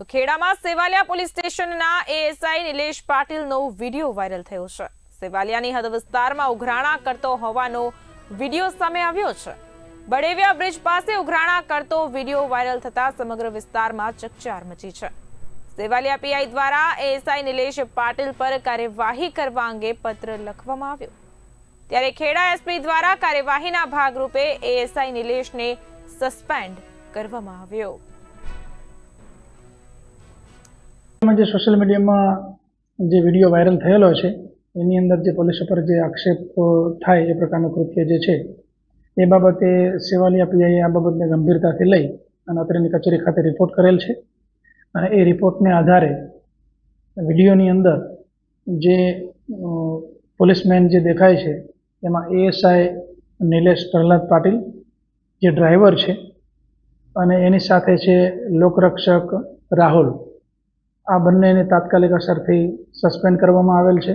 તો ખેડામાં સેવાલિયા પોલીસ સ્ટેશનના એએસઆઈ નિલેશ પાટીલનો વીડિયો વાયરલ થયો છે. સેવાલિયાની હદ વિસ્તારમાં ઉઘરાણા કરતો હોવાનો વીડિયો સામે આવ્યો છે. બડેવિયા બ્રિજ પાસે ઉઘરાણા કરતો વીડિયો વાયરલ થતા સમગ્ર વિસ્તારમાં ચકચાર મચી છે. સેવાલિયા પીઆઈ દ્વારા એએસઆઈ નિલેશ પાટીલ પર કાર્યવાહી કરવા અંગે પત્ર લખવામાં આવ્યો. ત્યારે ખેડા એસપી દ્વારા કાર્યવાહીના ભાગરૂપે એએસઆઈ નિલેશને સસ્પેન્ડ કરવામાં આવ્યો. એમાં જે સોશિયલ મીડિયામાં જે વીડિયો વાયરલ થયેલો છે, એની અંદર જે પોલીસ ઉપર જે આક્ષેપ થાય એ પ્રકારનું કૃત્ય જે છે, એ બાબતે સેવાલિયા પીઆઈએ આ બાબતને ગંભીરતાથી લઈ અને અત્રેની કચેરી ખાતે રિપોર્ટ કરેલ છે. અને એ રિપોર્ટને આધારે વિડીયોની અંદર જે પોલીસમેન જે દેખાય છે, એમાં એએસઆઈ નિલેશ પ્રહલાદ પાટીલ જે ડ્રાઈવર છે અને એની સાથે છે લોકરક્ષક રાહુલ. આ બંનેને તાત્કાલિક અસરથી સસ્પેન્ડ કરવામાં આવેલ છે.